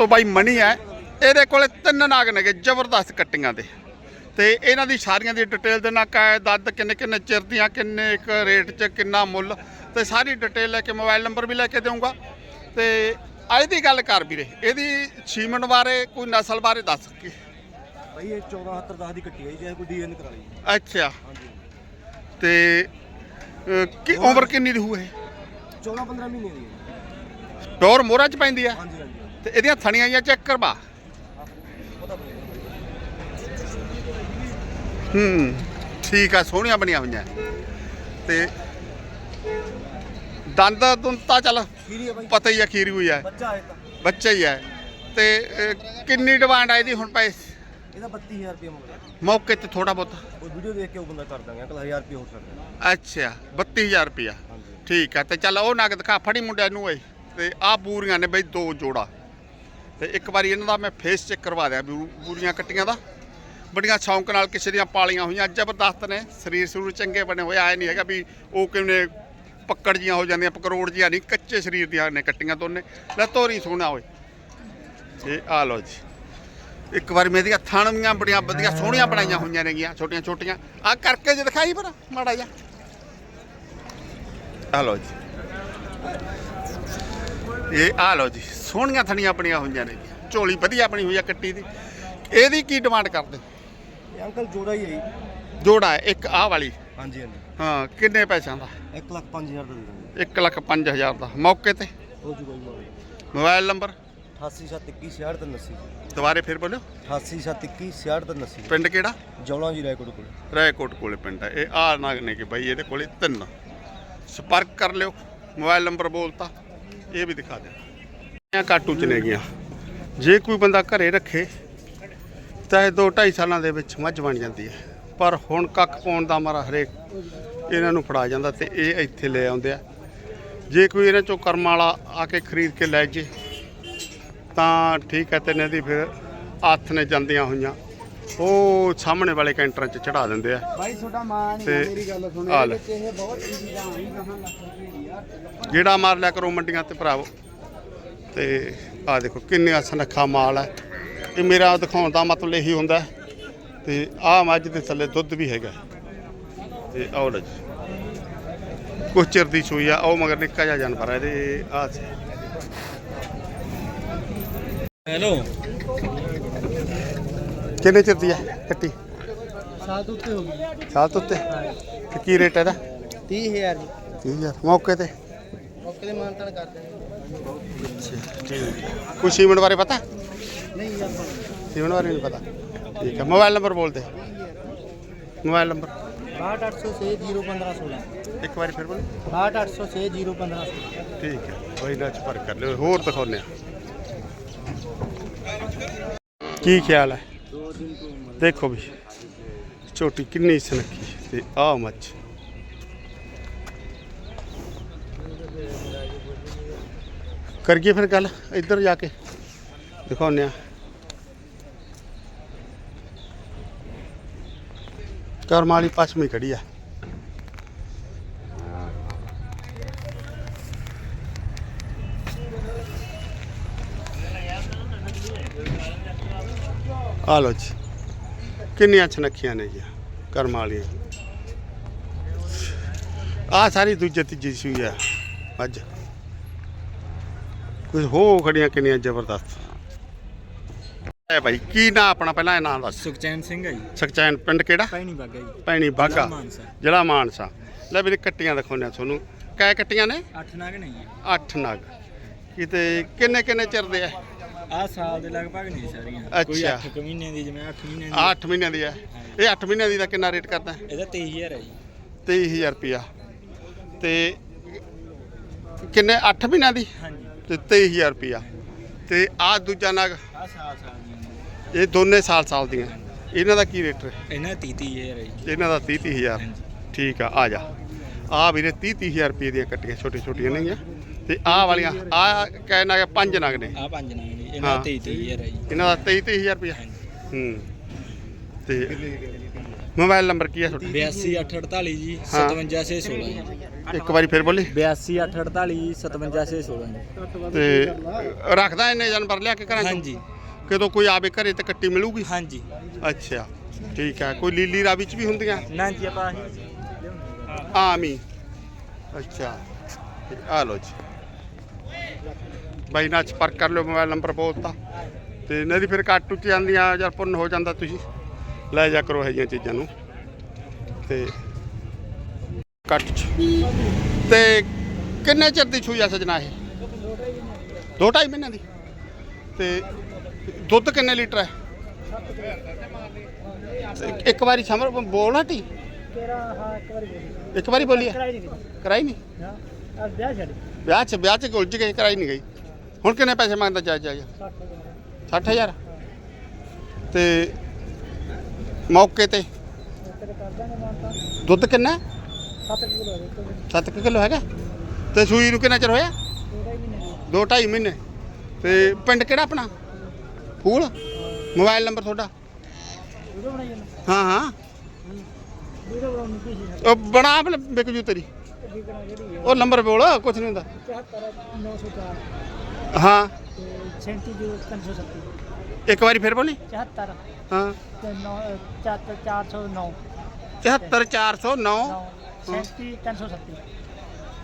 ਦੋਸਤੋ ਬਾਈ ਮਣੀ ਹੈ। ਇਹਦੇ ਕੋਲੇ ਤਿੰਨ ਨਾਗ ਨੇਗੇ ਜ਼ਬਰਦਸਤ ਕੱਟੀਆਂ ਦੇ। ਤੇ ਇਹਨਾਂ ਦੀ ਸਾਰੀਆਂ ਦੀ ਡਿਟੇਲ ਦੇ ਨਾਲ ਕਾ ਦੱਦ ਕਿੰਨੇ ਕਿੰਨੇ ਚਿਰ ਦੀਆਂ ਕਿੰਨੇ ਇੱਕ ਰੇਟ 'ਚ ਕਿੰਨਾ ਮੁੱਲ। ਤੇ ਸਾਰੀ ਡਿਟੇਲ ਲੈ ਕੇ ਮੋਬਾਈਲ ਨੰਬਰ ਵੀ ਲੈ ਕੇ ਦੇਵਾਂਗਾ ਤੇ ਅੱਜ ਦੀ ਗੱਲ ਕਰ ਵੀਰੇ ਇਹਦੀ ਸੀਮਨ ਬਾਰੇ ਕੋਈ ਨਸਲ ਬਾਰੇ ਦੱਸ ਕੀ? ਭਾਈ ਇਹ 14 ਹੱਤਰ 10 ਦੀ ਕੱਟੀ ਹੈ ਜੀ, ਕੋਈ ਡੀਐਨ ਕਰਾ ਲਈ। ਅੱਛਾ। ਤੇ ਅਹ, ਕੀ ਉਮਰ ਕਿੰਨੀ ਦੀ ਹੋਏ 14 15 ਮਹੀਨੇ ਦੀ ਹੈ। ਪਿਓਰ ਮੋਹਰਾ 'ਚ ਪੈਂਦੀ ਆ ਹਾਂਜੀ ਹਾਂਜੀ। ਤੇ ਇਹਦੀਆਂ ਥਣੀਆਂ ਜਾਂ ਚੈੱਕ ਕਰਵਾ। ਹੂੰ ਠੀਕ ਆ ਸੋਹਣੀਆਂ ਬਣੀਆਂ ਹੋਈਆਂ। ਤੇ ਦੰਦ ਦੁੰਤਾ ਚੱਲ ਪਤਾ ਹੀ ਆ ਖੀਰੀ ਹੋਈ ਹੈ ਬੱਚਾ ਹੈ ਹੀ ਤੇ ਕਿੰਨੀ ਡਿਮਾਂਡ ਆ ਇਹਦੀ ਹੁਣ ਪੈਸੇ ਇਹਦਾ 32000 ਰੁਪਏ ਮੰਗਦਾ ਮੌਕੇ ਤੇ ਥੋੜਾ ਬਹੁਤ। ਉਹ ਵੀਡੀਓ ਦੇਖ ਕੇ ਉਹ ਬੰਦਾ ਕਰ ਦਾਂਗੇ ਅੰਕਲ 1000 ਰੁਪਏ ਹੋ ਸਕਦਾ ਅੱਛਾ 32000 ਰੁਪਿਆ ਠੀਕ ਆ ਤੇ ਚੱਲ ਉਹ ਨਗ ਦਿਖਾ ਫੜੀ ਮੁੰਡਿਆਂ ਨੂੰ ਓਏ। ਤੇ ਆ ਬੂਰੀਆਂ ਨੇ ਬਈ ਦੋ ਜੋੜਾ। ਤੇ ਇੱਕ ਵਾਰੀ ਇਹਨਾਂ ਦਾ ਮੈਂ ਫੇਸ ਚੈੱਕ ਕਰਵਾ ਦਿਆ ਬੂ- ਬੂਰੀਆਂ ਕੱਟੀਆਂ ਦਾ। ਬੜੀਆਂ ਸ਼ੌਂਕ ਨਾਲ ਕਿਸੇ ਦੀਆਂ ਪਾਲੀਆਂ ਹੋਈਆਂ। ਜ਼ਬਰਦਸਤ ਨੇ। ਸਰੀਰ ਸੂਰ ਚੰਗੇ ਬਣੇ ਹੋਏ। ਆਏ ਨਹੀਂ ਹੈਗਾ ਵੀ ਉਹ ਕਿਵੇਂ ਪੱਕੜ ਜੀਆਂ ਹੋ ਜਾਂਦੀਆਂ, ਪਕਰੋੜ ਜੀਆਂ ਨਹੀਂ, ਕੱਚੇ ਸਰੀਰ ਦੀਆਂ ਨੇ ਕੱਟੀਆਂ ਦੋਨੇ। ਲੈ ਤੋਰੀ ਸੋਹਣਾ ਓਏ। ਇਹ ਆ ਲਓ ਜੀ। ਇੱਕ ਵਾਰੀ ਮੇਰੀਆਂ ਥਾਣੀਆਂ ਬੜੀਆਂ ਵਧੀਆ ਸੋਹਣੀਆਂ ਬਣਾਈਆਂ ਹੋਈਆਂ ਨੇਗੀਆਂ, ਛੋਟੀਆਂ ਛੋਟੀਆਂ। ਆ ਕਰਕੇ ਜੇ ਦਿਖਾਈ ਪਰ ਮਾੜਾ ਜਿਹਾ। ਆ ਲਓ ਜੀ। ਇਹ ਆ ਲਓ ਜੀ ਸੋਹਣੀਆਂ ਥਣੀਆਂ ਬਣੀਆਂ ਹੋਈਆਂ ਨੇ ਝੋਲੀ ਵਧੀਆ ਬਣੀ ਹੋਈ ਆ ਕੱਟੀ ਦੀ। ਇਹਦੀ ਕੀ ਡਿਮਾਂਡ ਕਰਦੇ? ਇਹ ਅੰਕਲ ਜੋੜਾ ਹੀ ਹੈ ਜੀ। ਜੋੜਾ ਹੈ ਇੱਕ ਆਹ ਵਾਲੀ। ਹਾਂਜੀ ਹਾਂਜੀ। ਹਾਂ ਕਿੰਨੇ ਪੈਸਿਆਂ ਦਾ? 1 ਲੱਖ 5000 ਦਾ ਦੇ ਦਾਂਗੇ 1 ਲੱਖ 5000 ਦਾ। ਮੌਕੇ ਤੇ? ਹੋ ਜੂਗਾ ਜੀ ਮੋਬਾਈਲ ਮੋਬਾਈਲ ਨੰਬਰ? 8871 66 ਦੁਬਾਰੇ ਫਿਰ ਬੋਲਿਓ 8871 66 ਪਿੰਡ ਕਿਹੜਾ? ਜੌਲਾਂ ਜੀ ਰਾਏਕੋਟ ਕੋਲ। ਰਾਏਕੋਟ ਕੋਲੇ ਪਿੰਡ ਹੈ। ਇਹ ਆ ਨਾਗ ਨੇ ਕਿ ਬਾਈ ਇਹਦੇ ਕੋਲੇ ਤਿੰਨ। ਸੰਪਰਕ ਕਰ ਲਿਓ। ਮੋਬਾਈਲ ਨੰਬਰ ਬੋਲਤਾ। ਇਹ ਵੀ ਦਿਖਾ ਦੇ ਇਹ ਕਾਟੂ ਚ ਨੇ ਗਿਆ ਜੇ ਕੋਈ ਬੰਦਾ ਘਰੇ ਰੱਖੇ, ਤਾਂ ਇਹ 2.5 ਸਾਲਾਂ ਦੇ ਵਿੱਚ ਮੱਝ ਬਣ ਜਾਂਦੀ ਹੈ। ਪਰ ਹੁਣ ਕੱਖ ਪਾਉਣ ਦਾ ਮਾਰਾ ਹਰੇਕ ਇਹਨਾਂ ਨੂੰ ਫੜਾ ਜਾਂਦਾ ਤੇ ਇਹ ਇੱਥੇ ਲੈ ਆਉਂਦੇ ਆ। ਜੇ ਕੋਈ ਇਹਨਾਂ ਚੋਂ ਕਰਮ ਵਾਲਾ ਆ ਕੇ ਖਰੀਦ ਕੇ ਲੈ ਜੇ, ਤਾਂ ਠੀਕ ਹੈ ਤੇ ਨਹੀਂ ਦੀ ਫਿਰ ਹੱਥ ਨੇ ਜਾਂਦੀਆਂ ਹੋਈਆਂ। ਉਹ ਸਾਹਮਣੇ ਵਾਲੇ ਕੈਂਟਰਾਂ 'ਚ ਚੜਾ ਦਿੰਦੇ ਆ। ਭਾਈ ਤੁਹਾਡਾ ਮਾਂ ਨਹੀਂ ਤੇ ਆ, ਮੇਰੀ ਗੱਲ ਸੁਣੋ ਆ ਇਹਦੇ ਲੈ। ਵਿੱਚ ਇਹ ਬਹੁਤ ਚੀਜ਼ ਦਾ ਆਈ ਕਹਾਂ ਲੱਖ ਰੁਪਏ ਦੀ ਆ। ਜਿਹੜਾ ਮਾਰ ਲਿਆ ਕਰੋ ਮੰਡੀਆਂ ਤੇ ਭਰਾਵੋ। ਤੇ ਆ ਦੇਖੋ ਕਿੰਨੇ ਸੁਨੱਖਾ ਮਾਲ ਹੈ ਇਹ ਮੇਰਾ ਦਿਖਾਉਣ ਦਾ ਮਤਲਬ ਇਹੀ ਹੁੰਦਾ ਹੈ। ਤੇ ਆਹ ਮੱਝ ਦੇ ਥੱਲੇ ਦੁੱਧ ਵੀ ਹੈਗਾ। ਤੇ ਆਹ ਲਓ ਜੀ। ਕੁਛ ਚਿਰ ਦੀ ਸੂਈ ਆ ਉਹ ਮਗਰ ਨਿੱਕਾ ਜਿਹਾ ਜਾਨਵਰ ਹੈ ਇਹਦੇ ਆ ਹੈਲੋ। ਕਿੰਨੇ ਚਿਰ ਦੀ ਹੈ ਕੱਟੀ? ਸਾਲ ਤੋਂ ਉੱਤੇ ਹੋ ਗਈ। ਸਾਲ ਤੋਂ ਉੱਤੇ? ਤੇ ਕੀ ਰੇਟ ਹੈ ਇਹਦਾ? 30000 ਜੀ। 30000 ਮੌਕੇ ਤੇ? ਮੌਕੇ ਦੇ ਮਾਨਤਨ ਕਰ ਦੇਣਗੇ ਕੋਈ ਸੀਮੈਂਟ ਬਾਰੇ ਪਤਾ? ਨਹੀਂ ਯਾਰ ਸੀਮੈਂਟ ਬਾਰੇ ਨਹੀਂ ਪਤਾ। ਠੀਕ ਹੈ ਮੋਬਾਈਲ ਨੰਬਰ ਬੋਲ ਦੇ। Mobile number? 62806 01516 ਇੱਕ ਵਾਰੀ ਫਿਰ ਬੋਲ। 62806 01516 ਠੀਕ ਹੈ ਕੋਈ ਨਾ ਚ ਕਰ ਲਿਓ। ਹੋਰ ਦਿਖਾਉਨੇ ਆ ਕੀ ਖਿਆਲ ਹੈ? ਦੇਖੋ ਵੀ ਛੋਟੀ ਕਿੰਨੀ ਸੁਨੱਖੀ ਤੇ ਆ ਮੱਝ। ਕਰੀਏ ਫਿਰ ਗੱਲ ਇੱਧਰ ਜਾ ਕੇ ਦਿਖਾਉਨੇ ਆ ਕਰਮ ਵਾਲੀ ਪਛਮੀ ਖੜੀ ਆ। ਆ ਲੋ ਜੀ। ਕਿੰਨੀਆਂ ਛਨੱਖੀਆਂ ਨੇ ਜੀ ਕਰਮ ਵਾਲੀਆਂ? ਆ ਸਾਰੀ ਦੂਜੇ ਤੀਜੀ ਸੂਈ ਆ ਅੱਜ। ਕੁਝ ਹੋ ਖੜੀਆਂ ਕਿੰਨੀਆਂ ਜ਼ਬਰਦਸਤ। ਐ ਭਾਈ ਕੀ ਨਾਂ ਆਪਣਾ ਪਹਿਲਾਂ ਇਹ ਨਾਂ ਦੱਸ। ਸੁਖਚੈਨ ਸਿੰਘ ਹੈ ਜੀ। ਸਕਚੈਨ ਪਿੰਡ ਕਿਹੜਾ? ਪੈਣੀ ਬਾਗਾ ਜੀ। ਪੈਣੀ ਬਾਗਾ। ਜ਼ਿਲ੍ਹਾ ਮਾਨਸਾ। ਲੈ ਵੀਰੇ ਕੱਟੀਆਂ ਦਿਖਾਉਂਦੇ ਆ ਤੁਹਾਨੂੰ। ਕੈ ਕੱਟੀਆਂ ਨੇ? ਅੱਠ ਨਗ ਨਹੀਂ ਹੈ 8 ਨਗ। ਕਿਤੇ ਕਿੰਨੇ ਕਿੰਨੇ ਚਿਰ ਦੇ ਆ? ਆ ਸਾਲ ਦੇ ਲਗਭਗ ਨਹੀਂ ਸਾਰੀਆਂ। ਕੋਈ ਅੱਛਾ। 8 ਮਹੀਨਿਆਂ ਦੀ ਜਿਵੇਂ 8 ਮਹੀਨਿਆਂ ਦੀ। 8 ਮਹੀਨਿਆਂ ਦੀ ਆ। ਇਹ 8 ਮਹੀਨਿਆਂ ਦੀ ਦਾ ਕਿੰਨਾ ਰੇਟ ਕਰਦਾ? ਇਹਦਾ 23000 ਹੈ ਜੀ। 23000 ਰੁਪਿਆ ਤੇ ਕਿੰਨੇ 8 ਮਹੀਨਿਆਂ ਦੀ? ਹਾਂਜੀ। ਤੇ 23000 ਰੁਪਿਆ ਤੇ ਆ ਦੂਜਾ ਨਗ? ਆ ਸਾਲ ਸਾਲ ਦੀ ਇਹ ਦੋਨੇ ਸਾਲ ਸਾਲ ਦੀਆਂ। ਇਹਨਾਂ ਦਾ ਕੀ ਰੇਟ ਹੈ? ਇਹਨਾਂ 30000 ਹੈ ਜੀ। ਇਹਨਾਂ ਦਾ 30 30000 ਹਾਂਜੀ। ਠੀਕ ਆ ਆ ਜਾ। ਆ ਵੀਰੇ 30 30000 ਰੁਪਏ ਦੀਆਂ ਕੱਟੀਆਂ ਛੋਟੇ ਛੋਟੀਆਂ ਨੇਗੀਆਂ। ਤੇ ਆਹ ਵਾਲੀਆਂ ਆ ਕਹਿਣਾ ਕਿ ਪੰਜ ਨਗ ਨੇ। ਆ ਪੰਜ ਨਗ ਨੇ। ਇਹਨਾਂ ਹਾਂ। ਦਾ 23000 ਹੈ ਜੀ। ਇਹਨਾਂ ਦਾ 23 23000 ਰੁਪਏ ਹਾਂਜੀ। ਹੂੰ। ਤੇ ਮੋਬਾਈਲ ਨੰਬਰ ਕੀ ਹੈ ਤੁਹਾਡਾ? 82 848 ਜੀ ਹਾਂ। 57 616 ਜੀ। ਇੱਕ ਵਾਰੀ ਫਿਰ ਬੋਲੀ। 82 848 57 616 ਤੇ ਰੱਖਦਾ ਇਹਨੇ ਜਾਨਵਰ ਲਿਆ ਕੇ ਘਰਾਂ ਚੋਂ? ਹਾਂਜੀ। ਕਦੋਂ ਕੋਈ ਆਵੇ ਘਰੇ ਤੇ ਕੱਟੀ ਮਿਲੂਗੀ? ਹਾਂਜੀ। ਅੱਛਾ। ਠੀਕ ਹੈ ਕੋਈ ਲੀਲੀ ਰਾਵੀ ਚ ਵੀ ਹੁੰਦੀਆਂ? ਨਾ ਜੀ ਆਪਾਂ ਆਮ। ਅੱਛਾ। ਆ ਲੋ ਜੀ। ਬਾਈ ਨਾਲ ਸੰਪਰਕ ਕਰ ਲਿਓ ਮੋਬਾਈਲ ਨੰਬਰ ਬੋਲਤਾ ਤੇ। ਨਹੀਂ ਫਿਰ ਕੱਟ ਉੱਚ ਜਾਂਦੀਆਂ ਜਾਂ ਪੁੰਨ ਹੋ ਜਾਂਦਾ ਤੁਸੀਂ। ਲੈ ਜਾ ਕਰੋ ਇਹ ਜਿਹੀਆਂ ਚੀਜ਼ਾਂ ਨੂੰ। ਤੇ ਕੱਟ ਤੇ ਕਿੰਨੇ ਚਿਰ ਦੀ ਛੂਈ ਆ ਸਜਣਾ ਇਹ? ਦੋ ਢਾਈ ਮਹੀਨਿਆਂ ਦੀ। ਤੇ ਦੁੱਧ ਕਿੰਨੇ ਲੀਟਰ ਹੈ? ਇੱਕ ਵਾਰੀ ਸਮਰ ਬੋਲਣਾ ਟੀ। ਇੱਕ ਵਾਰੀ ਬੋਲੀ ਕਰਾਈ ਨਹੀਂ ਵਿਆਹ ਚ ਵਿਆਹ ਚ ਉਲਝ ਗਏ ਕਰਾਈ ਨਹੀਂ ਗਈ। ਹੁਣ ਕਿੰਨੇ ਪੈਸੇ ਮੰਗਦਾ ਚਾਹ ਚਾਹ 60000 ਤੇ ਮੌਕੇ ਤੇ? ਦੁੱਧ ਕਿੰਨਾ? 7 ਕਿਲੋ ਹੈਗਾ? ਤੇ ਸੂਈ ਨੂੰ ਕਿੰਨਾ ਚਿਰ ਹੋਇਆ? ਦੋ ਢਾਈ ਮਹੀਨੇ। ਤੇ ਪਿੰਡ ਕਿਹੜਾ ਆਪਣਾ? ਫੂਲ? ਮੋਬਾਈਲ ਨੰਬਰ ਤੁਹਾਡਾ? ਹਾਂ ਹਾਂ। ਉਹ ਬਣਾ ਵਿਕ ਜੂ ਤੇਰੀ। ਉਹ ਨੰਬਰ ਬੋਲ ਕੁਛ ਨਹੀਂ ਹੁੰਦਾ। ਹਾਂ। ਇੱਕ ਵਾਰੀ ਫਿਰ ਬੋਲੀ। ਚੁਹੱਤਰ। ਹਾਂ। ਤੇ ਨੌ ਚਾਰ ਚਾਰ ਸੌ ਨੌ। 74409 ਸੈਂਤੀ ਤਿੰਨ ਸੌ ਸੱਤੀ।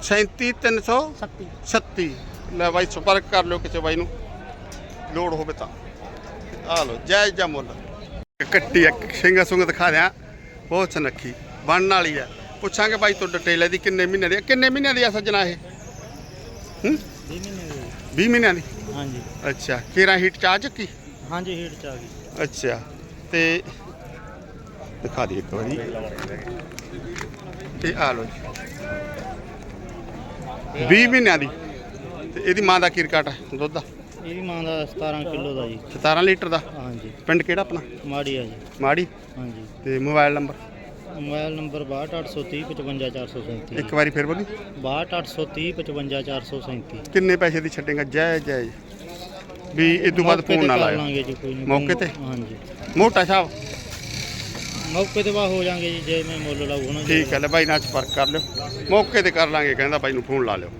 37337 ਸੱਤੀ। ਲੈ ਬਾਈ ਸੰਪਰਕ ਕਰ ਲਿਓ ਕਿਸੇ ਬਾਈ ਨੂੰ। ਲੋੜ ਹੋਵੇ ਤਾਂ। ਆ ਲਓ ਜੈ ਜੈ ਮੁੱਲ। ਕੱਟੀ ਆ ਸਿੰਘਾ ਸੁੰਗ ਦਿਖਾ ਦਿਆਂ। ਬਹੁਤ ਸੁਨੱਖੀ। ਬਣਨ ਵਾਲੀ ਆ। ਪੁੱਛਾਂਗੇ ਬਾਈ ਤੋਂ ਡਿਟੇਲ ਇਹਦੀ ਕਿੰਨੇ ਮਹੀਨੇ ਦੀ ਆ? ਕਿੰਨੇ ਮਹੀਨਿਆਂ ਦੀ ਆ ਸੱਜਣਾ ਇਹ? ਹੂੰ? 20 ਮਹੀਨਿਆਂ ਦੀ? ਹਾਂਜੀ। ਅੱਛਾ ਕਿਹੜਾ ਹੀਟ ਚਾਹ ਚੱਕੀ? ਹਾਂਜੀ ਹੀਟ ਚ ਆ ਗਈ। ਅੱਛਾ ਤੇ ਦਿਖਾ ਦੀ ਇੱਕ ਵਾਰੀ। ਇਹ ਆ ਲਓ ਜੀ। 20 ਮਹੀਨਿਆਂ ਦੀ। ਤੇ ਇਹਦੀ ਮਾਂ ਦਾ ਕੀ ਰਿਕਾਰਡ ਹੈ ਦੁੱਧ ਦਾ? ਇਹਦੀ ਮਾਂ ਦਾ 17 ਕਿਲੋ ਦਾ ਜੀ। 17 ਲੀਟਰ ਦਾ? ਹਾਂਜੀ। ਪਿੰਡ ਕਿਹੜਾ ਆਪਣਾ? ਮਾੜੀ ਆ ਜੀ। ਮਾੜੀ? ਹਾਂਜੀ। ਤੇ ਮੋਬਾਈਲ ਨੰਬਰ? ਮੋਬਾਈਲ ਨੰਬਰ 62830 55437 ਇੱਕ ਵਾਰੀ ਫਿਰ ਬੋਲੀ। 62830 55437 ਕਿੰਨੇ ਪੈਸੇ ਦੀ ਛੱਡੇਗਾ? ਜੈ ਜੈ। ਵੀ ਇਹ ਤੋਂ ਬਾਅਦ ਫੋਨ ਨਾ ਲਾਇਓ। ਮੌਕੇ ਤੇ? ਹਾਂਜੀ। ਮੋਟਾ ਸਾਹਿਬ। ਮੌਕੇ ਤੇ ਬਾਅਦ ਹੋ ਜਾਾਂਗੇ ਜੀ ਜੇ ਮੈਂ ਮੁੱਲ ਲਾਉ ਨਾ ਠੀਕ ਹੈ ਲੈ ਬਾਈ ਨਾਲ ਸੰਪਰਕ ਕਰ ਲਿਓ। ਮੌਕੇ ਤੇ ਕਰ ਲਾਂਗੇ ਕਹਿੰਦਾ ਬਾਈ ਨੂੰ ਫੋਨ ਲਾ ਲਿਓ।